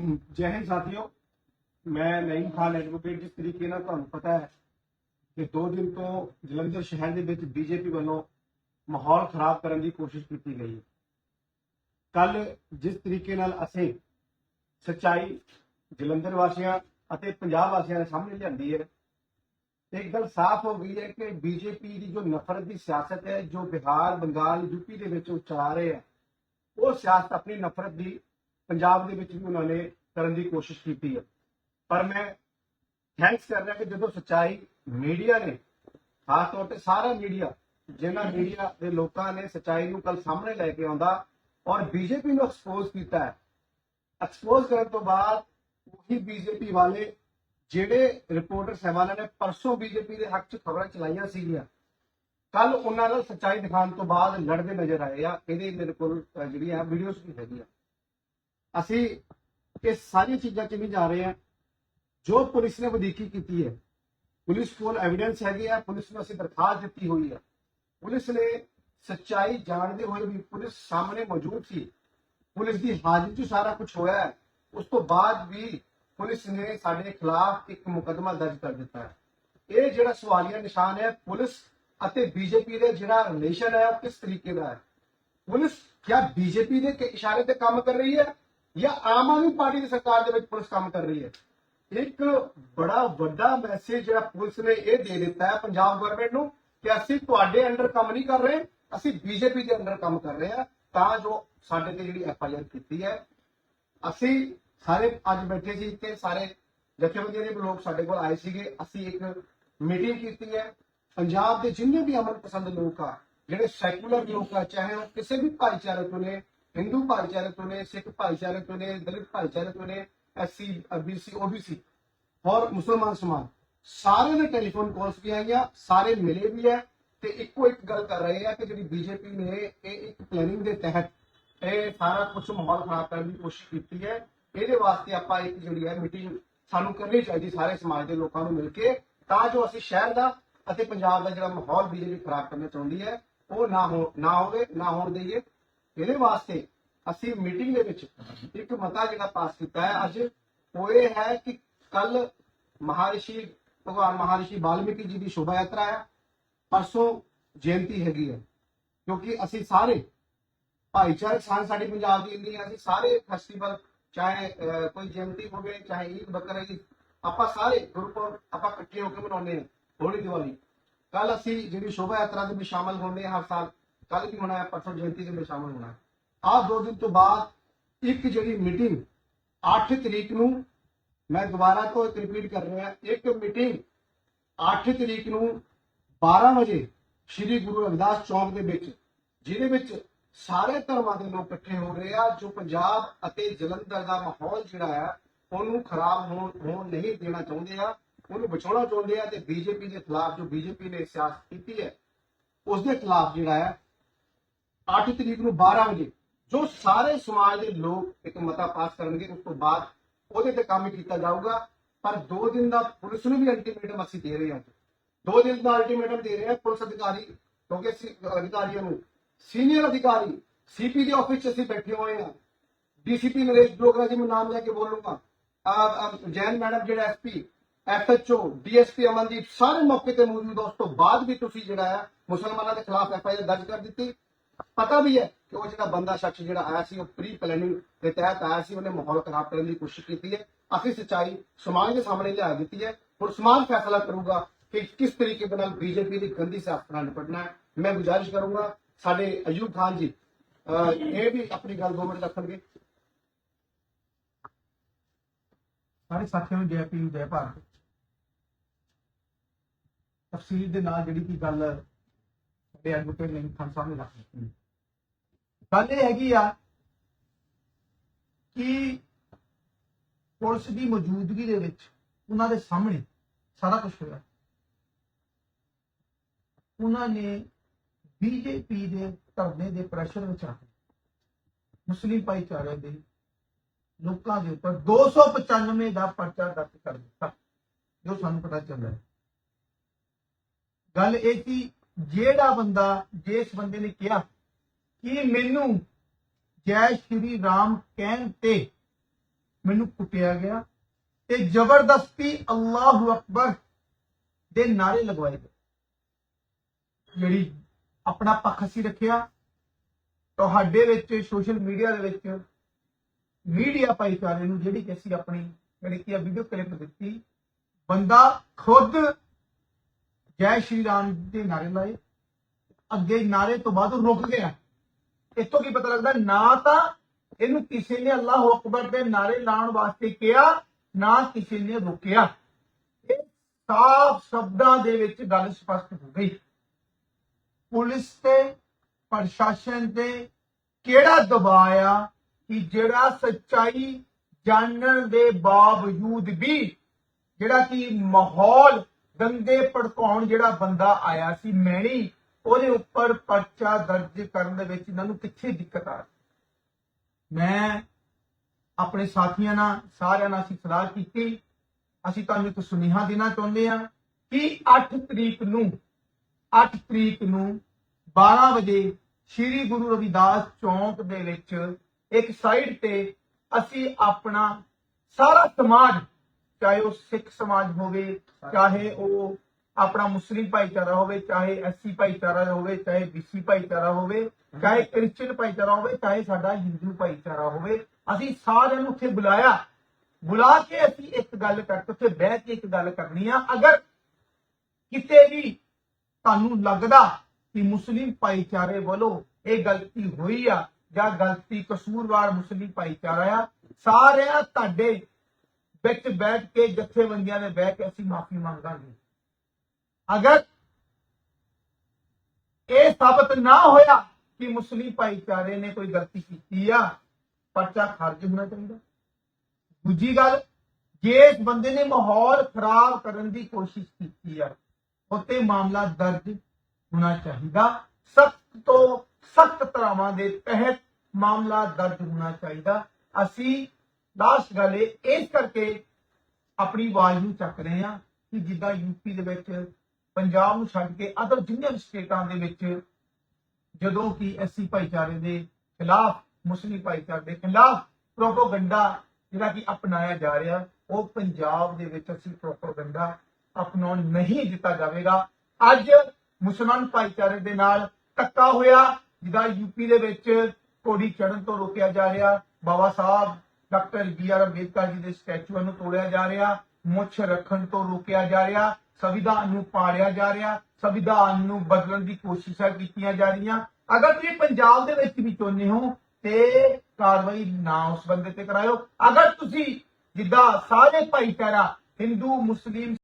ਜੈ ਹਿੰਦ ਸਾਥੀਓ, ਮੈਂ ਨਈਮ ਖਾਨ ਐਡਵੋਕੇਟ ਜਿਸ ਤਰੀਕੇ ਨਾਲ ਤੁਹਾਨੂੰ ਪਤਾ ਹੈ ਕਿ 2 ਦਿਨ ਤੋਂ ਜਲੰਧਰ ਸ਼ਹਿਰ ਦੇ ਵਿੱਚ ਬੀਜੇਪੀ ਵੱਲੋਂ ਮਾਹੌਲ ਖਰਾਬ ਕਰਨ ਦੀ ਕੋਸ਼ਿਸ਼ ਕੀਤੀ ਗਈ ਕੱਲ ਜਿਸ ਤਰੀਕੇ ਨਾਲ ਅਸੀਂ ਸੱਚਾਈ ਜਲੰਧਰ ਵਾਸੀਆਂ ਅਤੇ ਪੰਜਾਬ ਵਾਸੀਆਂ ਦੇ ਸਾਹਮਣੇ ਲਿਆਂਦੀ ਹੈ ਇੱਕ ਗੱਲ ਸਾਫ਼ ਹੋ ਗਈ ਹੈ ਕਿ ਬੀਜੇਪੀ ਦੀ ਜੋ ਨਫ਼ਰਤ ਦੀ ਸਿਆਸਤ ਹੈ, ਜੋ ਬਿਹਾਰ, ਬੰਗਾਲ ਯੂਪੀ ਦੇ ਵਿੱਚ ਉਹ ਚਲਾ ਰਹੇ ਹੈ, ਉਹ ਸਿਆਸਤ ਆਪਣੀ ਨਫ਼ਰਤ ਦੀ ਪੰਜਾਬ ਦੇ ਵਿੱਚ ਵੀ ਉਹਨਾਂ ਨੇ ਕਰਨ ਦੀ ਕੋਸ਼ਿਸ਼ ਕੀਤੀ ਹੈ ਪਰ ਮੈਂ ਥੈਂਕਸ ਕਰ ਰਿਹਾ ਕਿ ਜਦੋਂ ਸੱਚਾਈ ਮੀਡੀਆ ਨੇ, ਖਾਸ ਤੌਰ ਤੇ ਸਾਰਾ ਮੀਡੀਆ ਜਿਨ੍ਹਾਂ ਮੀਡੀਆ ਦੇ ਲੋਕਾਂ ਨੇ ਸੱਚਾਈ ਨੂੰ ਕੱਲ ਸਾਹਮਣੇ ਲੈ ਕੇ ਆਉਂਦਾ ਔਰ ਬੀਜੇਪੀ ਨੂੰ ਐਕਸਪੋਜ਼ ਕੀਤਾ ਹੈ ਐਕਸਪੋਜ਼ ਕਰਨ ਤੋਂ ਬਾਅਦ ਉਹੀ ਬੀਜੇਪੀ ਵਾਲੇ ਜਿਹੜੇ ਰਿਪੋਰਟਰ ਸਹਿਬਾਨਾਂ ਨੇ ਪਰਸੋਂ ਬੀਜੇਪੀ ਦੇ ਹੱਕ 'ਚ ਖਬਰਾਂ ਚਲਾਈਆਂ ਸੀਗੀਆਂ ਕੱਲ ਉਹਨਾਂ ਨਾਲ ਸਚਾਈ ਦਿਖਾਉਣ ਤੋਂ ਬਾਅਦ ਲੜਦੇ ਨਜ਼ਰ ਆਏ ਆ, ਇਹਦੇ ਮੇਰੇ ਕੋਲ ਜਿਹੜੀਆਂ ਵੀਡੀਓਜ਼ ਵੀ ਹੈਗੀਆਂ। ਅਸੀਂ ਇਹ ਸਾਰੀਆਂ ਚੀਜ਼ਾਂ 'ਚ ਨਹੀਂ ਜਾ ਰਹੇ ਹਾਂ ਜੋ ਪੁਲਿਸ ਨੇ ਵਧੀਕੀ ਕੀਤੀ ਹੈ। ਪੁਲਿਸ ਕੋਲ ਐਵੀਡੈਂਸ ਹੈਗੀ ਆ। ਪੁਲਿਸ ਨੂੰ ਅਸੀਂ ਦਰਖਾਸਤ ਦਿੱਤੀ ਹੋਈ ਹੈ। ਪੁਲਿਸ ਨੇ ਸੱਚਾਈ ਜਾਣਦੇ ਹੋਏ ਵੀ ਪੁਲਿਸ ਸਾਹਮਣੇ ਮੌਜੂਦ ਸੀ। ਪੁਲਿਸ ਦੀ ਹਾਜ਼ਰੀ 'ਚ ਸਾਰਾ ਕੁਝ ਹੋਇਆ ਹੈ। ਉਸ ਤੋਂ ਬਾਅਦ ਵੀ ਪੁਲਿਸ ਨੇ ਸਾਡੇ ਖਿਲਾਫ ਇੱਕ ਮੁਕੱਦਮਾ ਦਰਜ ਕਰ ਦਿੱਤਾ ਹੈ। ਇਹ ਜਿਹੜਾ ਸਵਾਲੀਆ ਨਿਸ਼ਾਨ ਹੈ, ਪੁਲਿਸ ਅਤੇ ਬੀਜੇਪੀ ਦੇ ਜਿਹੜਾ ਰਿਲੇਸ਼ਨ ਹੈ, ਉਹ ਕਿਸ ਤਰੀਕੇ ਦਾ ਹੈ? ਪੁਲਿਸ ਕਿਆ ਬੀਜੇਪੀ ਦੇ ਇਸ਼ਾਰੇ ਤੇ ਕੰਮ ਕਰ ਰਹੀ ਹੈ ਜਾਂ ਆਮ ਆਦਮੀ ਪਾਰਟੀ ਦੀ ਸਰਕਾਰ ਦੇ ਵਿੱਚ ਪੁਲਿਸ ਕੰਮ ਕਰ ਰਹੀ ਹੈ। ਇੱਕ ਬੜਾ ਵੱਡਾ ਮੈਸੇਜ ਜਿਹੜਾ ਪੁਲਿਸ ਨੇ ਇਹ ਦੇ ਦਿੱਤਾ ਹੈ ਪੰਜਾਬ ਗਵਰਨਮੈਂਟ ਨੂੰ ਕਿ ਅਸੀਂ ਤੁਹਾਡੇ ਅੰਡਰ ਕੰਮ ਨਹੀਂ ਕਰ ਰਹੇ, ਅਸੀਂ ਬੀਜੇਪੀ ਦੇ ਅੰਡਰ ਕੰਮ ਕਰ ਰਹੇ ਹਾਂ। ਤਾਂ ਜੋ ਸਾਡੇ ਤੇ ਜਿਹੜੀ ਐਫ ਆਈ ਆਰ ਕੀਤੀ ਹੈ, ਅਸੀਂ ਸਾਰੇ ਅੱਜ ਬੈਠੇ ਸੀ ਇੱਥੇ, ਸਾਰੇ ਜਥੇਬੰਦੀਆਂ ਦੇ ਲੋਕ ਸਾਡੇ ਕੋਲ ਆਏ ਸੀਗੇ, ਅਸੀਂ ਇੱਕ ਮੀਟਿੰਗ ਕੀਤੀ ਹੈ। ਪੰਜਾਬ ਦੇ ਜਿੰਨੇ ਵੀ ਅਮਨ ਪਸੰਦ ਲੋਕ ਆ, ਜਿਹੜੇ ਸੈਕੂਲਰ ਲੋਕ ਆ, ਚਾਹੇ ਉਹ ਕਿਸੇ ਵੀ ਭਾਈਚਾਰੇ ਤੋਂ ਨੇ ਹਿੰਦੂ ਭਾਈਚਾਰੇ ਤੋਂ ਨੇ, ਸਿੱਖ ਭਾਈਚਾਰੇ ਤੋਂ ਨੇ, ਦਲਿਤ ਭਾਈਚਾਰੇ ਤੋਂ ਨੇ ਐਸਸੀ ਬੀਸੀ ਓਬੀਸੀ ਔਰ ਮੁਸਲਮਾਨ ਸਮਾਜ। ਸਾਰੇ ਦੇ ਟੈਲੀਫੋਨ ਕਾਲਸ ਵੀ ਆਈਆਂ ਸਾਰੇ ਮਿਲੇ ਵੀ ਹੈ ਤੇ ਇੱਕੋ ਇੱਕ ਗੱਲ ਕਰ ਰਹੇ ਆ ਕਿ ਜਿਹੜੀ ਬੀਜੇਪੀ ਨੇ ਇਹ ਇੱਕ ਪਲੈਨਿੰਗ ਦੇ ਤਹਿਤ ਇਹ ਸਾਰਾ ਕੁਝ ਮਾਹੌਲ ਖਰਾਬ ਕਰਨ ਦੀ ਕੋਸ਼ਿਸ਼ ਕੀਤੀ ਹੈ ਇਹਦੇ ਵਾਸਤੇ ਆਪਾਂ ਇੱਕ ਜਿਹੜੀ ਹੈ ਮੀਟਿੰਗ ਸਾਨੂੰ ਕਰਨੀ ਚਾਹੀਦੀ ਸਾਰੇ ਸਮਾਜ ਦੇ ਲੋਕਾਂ ਨੂੰ ਮਿਲ ਕੇ, ਤਾਂ ਜੋ ਅਸੀਂ ਸ਼ਹਿਰ ਦਾ ਅਤੇ ਪੰਜਾਬ ਦਾ ਜਿਹੜਾ ਮਾਹੌਲ ਬੀਜੇਪੀ ਖਰਾਬ ਕਰਨਾ ਚਾਹੁੰਦੀ ਹੈ ਉਹ ਨਾ ਹੋ ਨਾ ਹੋਵੇ, ਨਾ ਹੋਣ ਦੇਈਏ। ਇਹਦੇ ਵਾਸਤੇ ਅਸੀਂ ਮੀਟਿੰਗ ਦੇ ਵਿੱਚ ਇੱਕ ਮਤਾ ਜਿਹੜਾ ਪਾਸ ਕੀਤਾ ਹੈ, ਅੱਜ ਉਹ ਇਹ ਹੈ ਕਿ ਕੱਲ ਮਹਾਰਿਸ਼ੀ, ਭਗਵਾਨ ਮਹਾਰਿਸ਼ੀ ਵਾਲਮੀਕੀ ਜੀ ਦੀ ਸ਼ੋਭਾ ਯਾਤਰਾ ਹੈ ਪਰਸੋਂ ਜਯੰਤੀ ਹੈਗੀ ਹੈ ਕਿਉਂਕਿ ਅਸੀਂ ਸਾਰੇ ਭਾਈਚਾਰਕ ਸਾਂਝ ਸਾਡੀ ਪੰਜਾਬ ਦੀ ਇੰਨੀ ਹੈ ਅਸੀਂ ਸਾਰੇ ਫੈਸਟੀਵਲ ਚਾਹੇ ਕੋਈ ਜਯੰਤੀ ਹੋਵੇ ਚਾਹੇ ਈਦ ਬਕਰਾ ਈਦ ਆਪਾਂ ਸਾਰੇ ਗੁਰਪੁਰਬ ਆਪਾਂ ਇਕੱਠੇ ਹੋ ਕੇ ਮਨਾਉਂਦੇ ਹਾਂ, ਹੋਲੀ ਦੀਵਾਲੀ। ਕੱਲ ਅਸੀਂ ਜਿਹੜੀ ਸ਼ੋਭਾ ਯਾਤਰਾ ਦੇ ਵਿੱਚ ਸ਼ਾਮਲ ਹੁੰਦੇ ਹਾਂ ਹਰ ਸਾਲ ਕੱਲ ਵੀ ਹੋਣਾ ਹੈ, ਪਰਸੋਂ ਜਯੰਤੀ ਦੇ ਵਿੱਚ ਸ਼ਾਮਲ ਹੋਣਾ ਆਹ ਦੋ ਦਿਨ ਤੋਂ ਬਾਅਦ ਇੱਕ ਜਿਹੜੀ ਮੀਟਿੰਗ 8 ਤਰੀਕ ਨੂੰ ਮੈਂ ਦੁਬਾਰਾ ਤੋਂ ਇੱਕ ਰਿਪੀਟ ਕਰ ਰਿਹਾ, ਇੱਕ ਮੀਟਿੰਗ 8 ਤਰੀਕ ਨੂੰ 12 ਵਜੇ ਸ੍ਰੀ ਗੁਰੂ ਰਵਿਦਾਸ ਚੌਕ ਦੇ ਵਿੱਚ, ਜਿਹਦੇ ਵਿੱਚ ਸਾਰੇ ਧਰਮਾਂ ਦੇ ਲੋਕ ਇਕੱਠੇ ਹੋ ਰਹੇ ਆ, ਜੋ ਪੰਜਾਬ ਅਤੇ ਜਲੰਧਰ ਦਾ ਮਾਹੌਲ ਜਿਹੜਾ ਹੈ ਉਹਨੂੰ ਖਰਾਬ ਹੋਣ ਹੋਣ ਨਹੀਂ ਦੇਣਾ ਚਾਹੁੰਦੇ ਆ, ਉਹਨੂੰ ਬਚਾਉਣਾ ਚਾਹੁੰਦੇ ਆ ਤੇ ਬੀਜੇਪੀ ਦੇ ਖਿਲਾਫ ਜੋ ਬੀਜੇਪੀ ਨੇ ਸਿਆਸਤ ਕੀਤੀ ਹੈ ਉਸ ਦੇ ਖਿਲਾਫ ਜਿਹੜਾ ਹੈ 8 ਤਰੀਕ ਨੂੰ 12 ਵਜੇ ਜੋ ਸਾਰੇ ਸਮਾਜ ਦੇ ਲੋਕ ਇੱਕ ਮਤਾ ਪਾਸ ਕਰਨਗੇ, ਉਸ ਤੋਂ ਬਾਅਦ ਉਹਦੇ ਤੇ ਕੰਮ ਕੀਤਾ ਜਾਊਗਾ। ਪਰ 2 ਦਿਨ ਦਾ ਪੁਲਿਸ ਨੂੰ ਵੀ ਅਲਟੀਮੇਟਮ ਅਸੀਂ ਦੇ ਰਹੇ ਹਾਂ। 2 ਦਿਨ ਦਾ ਅਲਟੀਮੇਟਮ ਦੇ ਰਹੇ ਹਾਂ ਪੁਲਿਸ ਅਧਿਕਾਰੀ, ਕਿਉਂਕਿ ਅਧਿਕਾਰੀਆਂ ਨੂੰ ਸੀਨੀਅਰ ਅਧਿਕਾਰੀ ਸੀਪੀ ਦੇ ਆਫਿਸ 'ਚ ਅਸੀਂ ਬੈਠੇ ਹੋਏ ਹਾਂ। ਡੀਸੀਪੀ ਨਰੇਸ਼ ਬਲੋਗਰਾ ਜੀ ਮੈਂ ਨਾਮ ਲੈ ਕੇ ਬੋਲੂੰਗਾ। ਆ ਜੈਨ ਮੈਡਮ ਜਿਹੜਾ ਐਸਪੀ ਐਫਐਚਓ ਡੀਐਸਪੀ ਅਮਨਦੀਪ ਸਾਰੇ ਮੌਕੇ ਤੇ ਮੌਜੂਦ ਆ। ਉਸ ਤੋਂ ਬਾਅਦ ਵੀ ਤੁਸੀਂ ਜਿਹੜਾ ਹੈ ਮੁਸਲਮਾਨਾਂ ਦੇ ਖਿਲਾਫ ਐਫਆਈਆਰ ਦਰਜ ਕਰ ਦਿੱਤੀ। ਪਤਾ ਵੀ ਹੈ ਕਿ ਉਹ ਜਿਹੜਾ ਬੰਦਾ ਸ਼ਖਸ ਜਿਹੜਾ ਆਇਆ ਸੀ, ਉਹ ਪ੍ਰੀ ਪਲੈਨਿੰਗ ਦੇ ਤਹਿਤ ਆਇਆ ਸੀ, ਉਹਨੇ ਮਾਹੌਲ ਖਰਾਬ ਕਰਨ ਦੀ ਕੋਸ਼ਿਸ਼ ਕੀਤੀ ਹੈ। ਅਸੀਂ ਸੱਚਾਈ ਸਮਾਜ ਦੇ ਸਾਹਮਣੇ ਲਿਆ ਦਿੱਤੀ ਹੈ। ਹੁਣ ਸਮਾਜ ਫੈਸਲਾ ਕਰੂਗਾ ਕਿ ਕਿਸ ਤਰੀਕੇ ਨਾਲ ਬੀਜੇਪੀ ਦੀ ਗੰਦੀ ਸਿਆਸਤ ਨਾਲ ਨਿਪਟਣਾ ਹੈ। ਮੈਂ ਗੁਜ਼ਾਰਿਸ਼ ਕਰੂੰਗਾ ਸਾਡੇ ਅਯੂਬ ਖਾਨ ਜੀ ਇਹ ਵੀ ਆਪਣੀ ਗੱਲ ਦੋ ਮਿੰਟ ਰੱਖਣਗੇ। ਸਾਰੇ ਸਾਥੀਆਂ ਨੂੰ ਜੈ ਪੀ ਜੈ ਭਾਰਤ। ਤਫਸੀਲ ਦੇ ਨਾਲ ਜਿਹੜੀ ਕੀ ਗੱਲ ਸਾਡੇ ਐਡਵੋਕੇਟ ਨੇ ਖਾਨ ਸਾਹਿਬ ਨੇ ਰੱਖ ਦਿੱਤੀ ਗੱਲ ਇਹ ਹੈਗੀ ਆ ਕਿ ਪੁਲਿਸ ਦੀ ਮੌਜੂਦਗੀ ਦੇ ਵਿੱਚ ਉਹਨਾਂ ਦੇ ਸਾਹਮਣੇ ਸਾਰਾ ਕੁਝ ਹੋਇਆ। ਉਹਨਾਂ ਨੇ ਬੀਜੇਪੀ ਦੇ ਧਰਨੇ ਦੇ ਪ੍ਰੈਸ਼ਰ ਵਿੱਚ ਆ ਕੇ ਮੁਸਲਿਮ ਭਾਈਚਾਰੇ ਦੇ ਲੋਕਾਂ ਦੇ ਉੱਪਰ 295 ਦਾ ਪਰਚਾ ਦਰਜ ਕਰ ਦਿੱਤਾ, ਜੋ ਸਾਨੂੰ ਪਤਾ ਚੱਲਿਆ। ਗੱਲ ਇਹ ਸੀ, ਜਿਹੜਾ ਬੰਦਾ ਜਿਸ ਬੰਦੇ ਨੇ ਕਿਹਾ ਕਿ ਮੈਨੂੰ ਜੈ ਸ਼੍ਰੀ ਰਾਮ ਕਹਿਣ ਤੇ ਮੈਨੂੰ ਕੁੱਟਿਆ ਗਿਆ ਤੇ ਜ਼ਬਰਦਸਤੀ ਅੱਲਾਹੁ ਅਕਬਰ ਦੇ ਨਾਰੇ ਲਗਵਾਏ ਗਏ? ਜਿਹੜੀ ਆਪਣਾ ਪੱਖ ਅਸੀਂ ਰੱਖਿਆ, ਤੁਹਾਡੇ ਵਿੱਚ ਸੋਸ਼ਲ ਮੀਡੀਆ ਦੇ ਵਿੱਚ ਮੀਡੀਆ ਭਾਈਚਾਰੇ ਨੂੰ ਜਿਹੜੀ ਕਿ ਅਸੀਂ ਆਪਣੀ ਜਿਹੜੀ ਕਿ ਵੀਡੀਓ ਕਲਿੱਪ ਦਿੱਤੀ, ਬੰਦਾ ਖੁਦ ਜੈ ਸ਼੍ਰੀ ਰਾਮ ਦੇ ਨਾਰੇ ਲਾਏ, ਅੱਗੇ ਨਾਰੇ ਤੋਂ ਬਾਅਦ ਰੁਕ ਗਿਆ। ਇੱਥੋਂ ਕੀ ਪਤਾ ਲੱਗਦਾ? ਨਾ ਤਾਂ ਇਹਨੂੰ ਕਿਸੇ ਨੇ ਅੱਲਾਹੁ ਅਕਬਰ ਦੇ ਨਾਰੇ ਲਾਉਣ ਵਾਸਤੇ ਕਿਹਾ, ਨਾ ਕਿਸੇ ਨੇ ਰੋਕਿਆ। ਇਹ ਸਾਫ਼ ਸ਼ਬਦਾਂ ਦੇ ਵਿੱਚ ਗੱਲ ਸਪਸ਼ਟ ਹੋ ਗਈ। ਪੁਲਿਸ ਤੇ, ਪ੍ਰਸ਼ਾਸਨ ਤੇ ਕਿਹੜਾ ਦਬਾਇਆ ਕਿ ਜਿਹੜਾ ਸੱਚਾਈ ਜਾਣਨ ਦੇ ਬਾਵਜੂਦ ਵੀ ਜਿਹੜਾ ਕਿ ਮਾਹੌਲ ਗੰਦੇ ਭੜਕਾਉਣ ਜਿਹੜਾ ਬੰਦਾ ਆਇਆ ਸੀ, ਮੈਣੀ ਉਹਦੇ ਉੱਪਰ ਪਰਚਾ ਦਰਜ ਕਰਨ ਦੇ ਵਿੱਚ ਇਹਨਾਂ ਨੂੰ ਕਿੱਥੇ ਦਿੱਕਤ ਆ ਰਹੀ? ਮੈਂ ਆਪਣੇ ਸਾਥੀਆਂ ਨਾਲ, ਸਾਰਿਆਂ ਨਾਲ ਅਸੀਂ ਸਲਾਹ ਕੀਤੀ। ਅਸੀਂ ਤੁਹਾਨੂੰ ਇੱਕ ਸੁਨੇਹਾ ਦੇਣਾ ਚਾਹੁੰਦੇ ਹਾਂ ਕਿ 8 ਤਰੀਕ ਨੂੰ 8 ਤਰੀਕ ਨੂੰ 12 ਵਜੇ ਸ੍ਰੀ ਗੁਰੂ ਰਵਿਦਾਸ ਚੌਂਕ ਦੇ ਵਿੱਚ ਇੱਕ ਸਾਈਡ ਤੇ ਅਸੀਂ ਆਪਣਾ ਸਾਰਾ ਸਮਾਜ, ਚਾਹੇ ਉਹ ਸਿੱਖ ਸਮਾਜ ਹੋਵੇ, ਚਾਹੇ ਉਹ ਆਪਣਾ ਮੁਸਲਿਮ ਭਾਈਚਾਰਾ ਹੋਵੇ, ਚਾਹੇ ਐਸਸੀ ਭਾਈਚਾਰਾ ਹੋਵੇ, ਚਾਹੇ ਬੀਸੀ ਭਾਈਚਾਰਾ ਹੋਵੇ, ਚਾਹੇ ਕ੍ਰਿਸਚੀਅਨ ਭਾਈਚਾਰਾ ਹੋਵੇ, ਚਾਹੇ ਸਾਡਾ ਹਿੰਦੂ ਭਾਈਚਾਰਾ ਹੋਵੇ, ਅਸੀਂ ਸਾਰਿਆਂ ਨੂੰ ਉੱਥੇ ਬੁਲਾਇਆ। ਬੁਲਾ ਕੇ ਅਸੀਂ ਇੱਕ ਗੱਲ ਕਰਕੇ ਉੱਥੇ ਬਹਿ ਕੇ ਇੱਕ ਗੱਲ ਕਰਨੀ ਆ। ਅਗਰ ਕਿਤੇ ਵੀ ਤੁਹਾਨੂੰ ਲੱਗਦਾ ਕਿ ਮੁਸਲਿਮ ਭਾਈਚਾਰੇ ਵੱਲੋਂ ਇਹ ਗਲਤੀ ਹੋਈ ਆ, ਜਾਂ ਗਲਤੀ ਕਸੂਰਵਾਰ ਮੁਸਲਿਮ ਭਾਈਚਾਰਾ ਆ, ਸਾਰਿਆਂ ਤੁਹਾਡੇ ਵਿੱਚ ਬੈਠ ਕੇ ਜਥੇਬੰਦੀਆਂ ਦੇ ਬਹਿ ਕੇ ਅਸੀਂ ਮਾਫੀ ਮੰਗਾਂਗੇ। ਅਗਰ ਇਹ ਸਾਬਤ ਨਾ ਹੋਇਆ ਕਿ ਮੁਸਲਿਮ ਭਾਈਚਾਰੇ ਨੇ ਕੋਈ ਗਲਤੀ ਕੀਤੀ ਆ, ਪਰਚਾ ਖਾਰਜ ਹੋਣਾ ਚਾਹੀਦਾ। ਦੂਜੀ ਗੱਲ, ਜੇ ਇਸ ਬੰਦੇ ਨੇ ਮਾਹੌਲ ਖਰਾਬ ਕਰਨ ਦੀ ਕੋਸ਼ਿਸ਼ ਕੀਤੀ ਆ, ਉੱਤੇ ਮਾਮਲਾ ਦਰਜ ਹੋਣਾ ਚਾਹੀਦਾ। ਸਖਤ ਤੋਂ ਸਖਤ ਧਾਰਾਵਾਂ ਦੇ ਤਹਿਤ ਮਾਮਲਾ ਦਰਜ ਹੋਣਾ ਚਾਹੀਦਾ। ਅਸੀਂ ਲਾਸਟ ਗੱਲ ਇਸ ਕਰਕੇ ਆਪਣੀ ਆਵਾਜ਼ ਨੂੰ ਚੱਕ ਰਹੇ ਹਾਂ ਕਿ ਜਿੱਦਾਂ ਯੂਪੀ ਦੇ ਵਿੱਚ ਪੰਜਾਬ ਨੂੰ ਛੱਡ ਕੇ ਅਦਰ ਜਿੰਨੀਆਂ ਸਟੇਟਾਂ ਦੇ ਵਿੱਚ ਜਦੋਂ ਕਿ ਐਸਸੀ ਭਾਈਚਾਰੇ ਦੇ ਖਿਲਾਫ, ਮੁਸਲਿਮ ਭਾਈਚਾਰੇ ਦੇ ਖਿਲਾਫ ਪ੍ਰੋਪਗੈਂਡਾ ਜਿਹੜਾ ਕਿ ਅਪਣਾਇਆ ਜਾ ਰਿਹਾ, ਉਹ ਪੰਜਾਬ ਦੇ ਵਿੱਚ ਅਸੀਂ ਪ੍ਰੋਪਗੈਂਡਾ ਅਪਣਾਉਣ ਨਹੀਂ ਦਿੱਤਾ ਜਾਵੇਗਾ। ਅੱਜ ਮੁਸਲਮਾਨ ਭਾਈਚਾਰੇ ਦੇ ਨਾਲ ਧੱਕਾ ਹੋਇਆ, ਜਿਹਦਾ ਯੂਪੀ ਦੇ ਵਿੱਚ ਕੋੜੀ ਚੜਨ ਤੋਂ ਰੋਕਿਆ ਜਾ ਰਿਹਾ। Baba Saheb, doctor B R Ambedkar ji ਦੇ ਸਟੈਚੂਆਂ ਨੂੰ ਤੋੜਿਆ ਜਾ ਰਿਹਾ। ਮੁੱਛ ਰੱਖਣ ਤੋਂ ਰੋਕਿਆ ਜਾ ਰਿਹਾ, ਸੰਵਿਧਾਨ ਨੂੰ ਪਾੜਿਆ ਜਾ ਰਿਹਾ, ਸੰਵਿਧਾਨ ਨੂੰ ਬਦਲਣ ਦੀ ਕੋਸ਼ਿਸ਼ਾਂ ਕੀਤੀਆਂ ਜਾ ਰਹੀਆਂ। ਅਗਰ ਤੁਸੀਂ ਪੰਜਾਬ ਦੇ ਵਿੱਚ ਵੀ ਚਾਹੁੰਦੇ ਹੋ, ਤੇ ਕਾਰਵਾਈ ਨਾ ਉਸ ਬੰਦੇ ਤੇ ਕਰਾਇਓ। ਅਗਰ ਤੁਸੀਂ ਜਿੱਦਾਂ ਸਾਰੇ ਭਾਈਚਾਰਾ, ਹਿੰਦੂ, ਮੁਸਲਿਮ